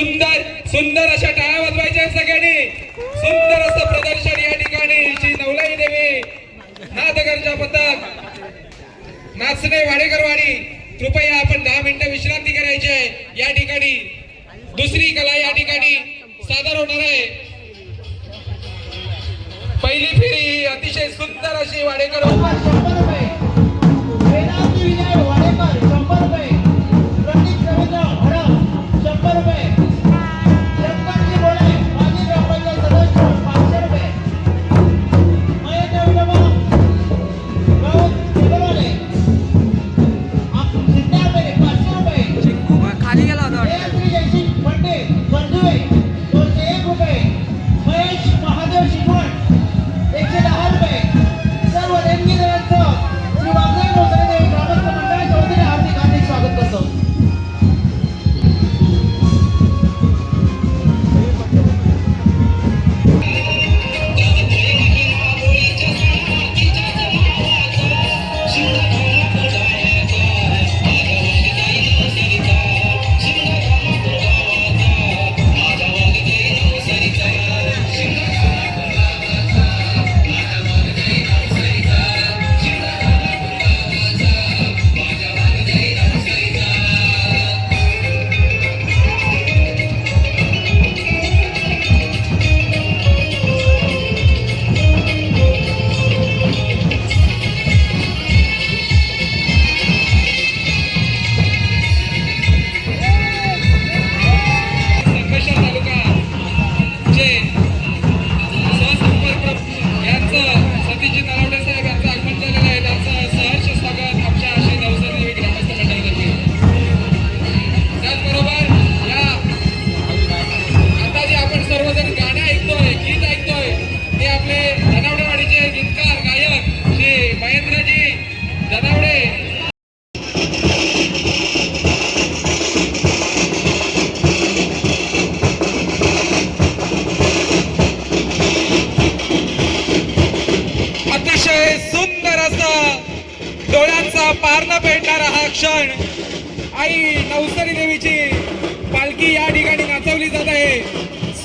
सुंदर सुंदर अशा टाळ्या वाजवायच्या सगळ्यांनी. सुंदर असं प्रदर्शन या ठिकाणी. श्री नवलाई देवी नाथगरच्या पथक. नाचणे वाडेकरवाडी कृपया आपण दहा मिनिटं विश्रांती करायची आहे. या ठिकाणी दुसरी कला या ठिकाणी सादर होणार आहे. पहिली फेरी ही अतिशय सुंदर अशी वाडेकर. शंभर रुपये. वाडेकर शंभर रुपये.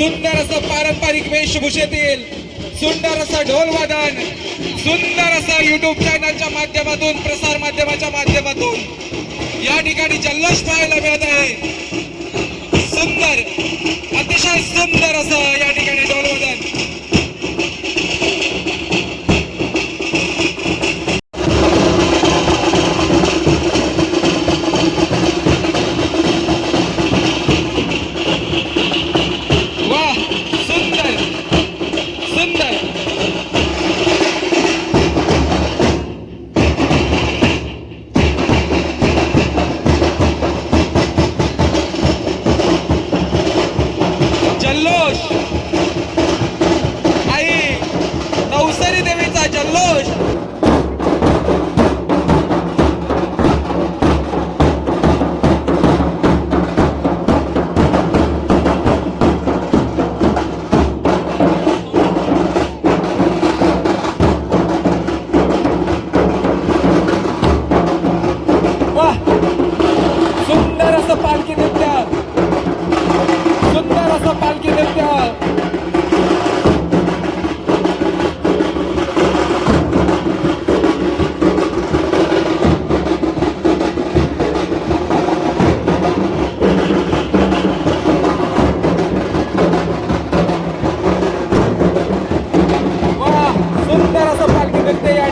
सुंदर असं पारंपरिक वेशभूषेतील सुंदर असं ढोल वादन सुंदर असं युट्यूब चॅनलच्या माध्यमातून प्रसार माध्यमाच्या माध्यमातून या ठिकाणी जल्लोष पाहायला मिळत आहे. सुंदर अतिशय सुंदर असं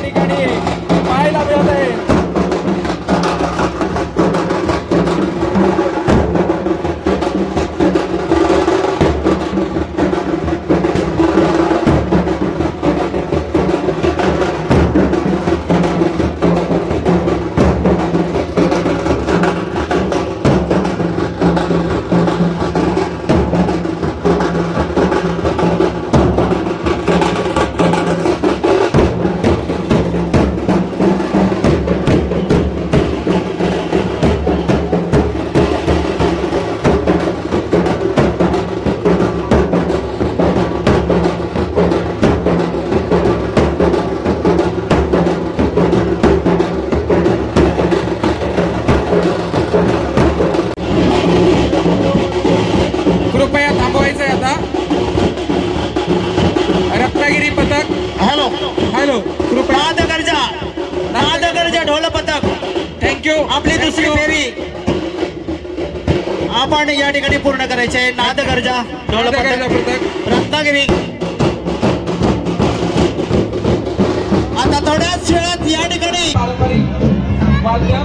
ठिकाणी आपण या ठिकाणी पूर्ण करायचे नाद गरजा रत्नागिरी. आता थोड्याच वेळात या ठिकाणी. पारंपरिक वाद्य